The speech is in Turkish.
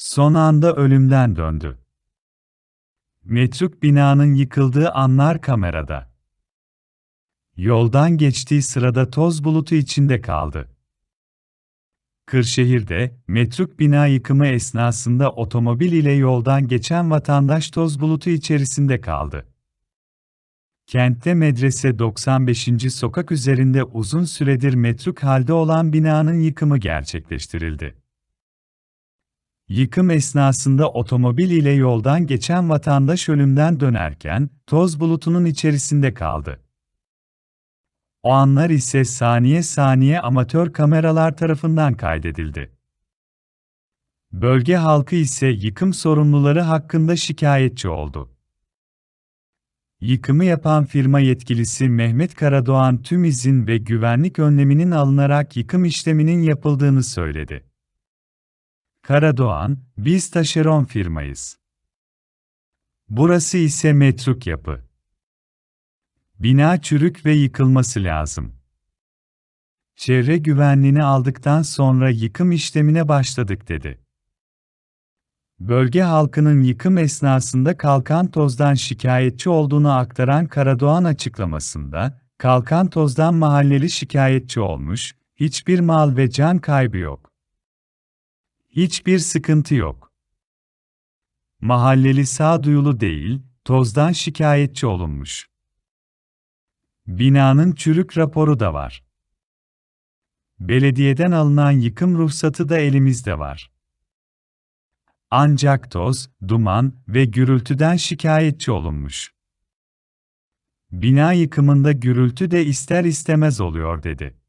Son anda ölümden döndü. Metruk binanın yıkıldığı anlar kamerada. Yoldan geçtiği sırada toz bulutu içinde kaldı. Kırşehir'de, metruk bina yıkımı esnasında otomobil ile yoldan geçen vatandaş toz bulutu içerisinde kaldı. Kentte Medrese 95. sokak üzerinde uzun süredir metruk halde olan binanın yıkımı gerçekleştirildi. Yıkım esnasında otomobil ile yoldan geçen vatandaş ölümden dönerken, toz bulutunun içerisinde kaldı. O anlar ise saniye saniye amatör kameralar tarafından kaydedildi. Bölge halkı ise yıkım sorumluları hakkında şikayetçi oldu. Yıkımı yapan firma yetkilisi Mehmet Karadoğan tüm izin ve güvenlik önleminin alınarak yıkım işleminin yapıldığını söyledi. Karadoğan, biz taşeron firmayız. Burası ise metruk yapı. Bina çürük ve yıkılması lazım. Çevre güvenliğini aldıktan sonra yıkım işlemine başladık dedi. Bölge halkının yıkım esnasında kalkan tozdan şikayetçi olduğunu aktaran Karadoğan açıklamasında, kalkan tozdan mahalleli şikayetçi olmuş, hiçbir mal ve can kaybı yok. Hiçbir sıkıntı yok. Mahalleli sağduyulu değil, tozdan şikayetçi olunmuş. Binanın çürük raporu da var. Belediyeden alınan yıkım ruhsatı da elimizde var. Ancak toz, duman ve gürültüden şikayetçi olunmuş. Bina yıkımında gürültü de ister istemez oluyor dedi.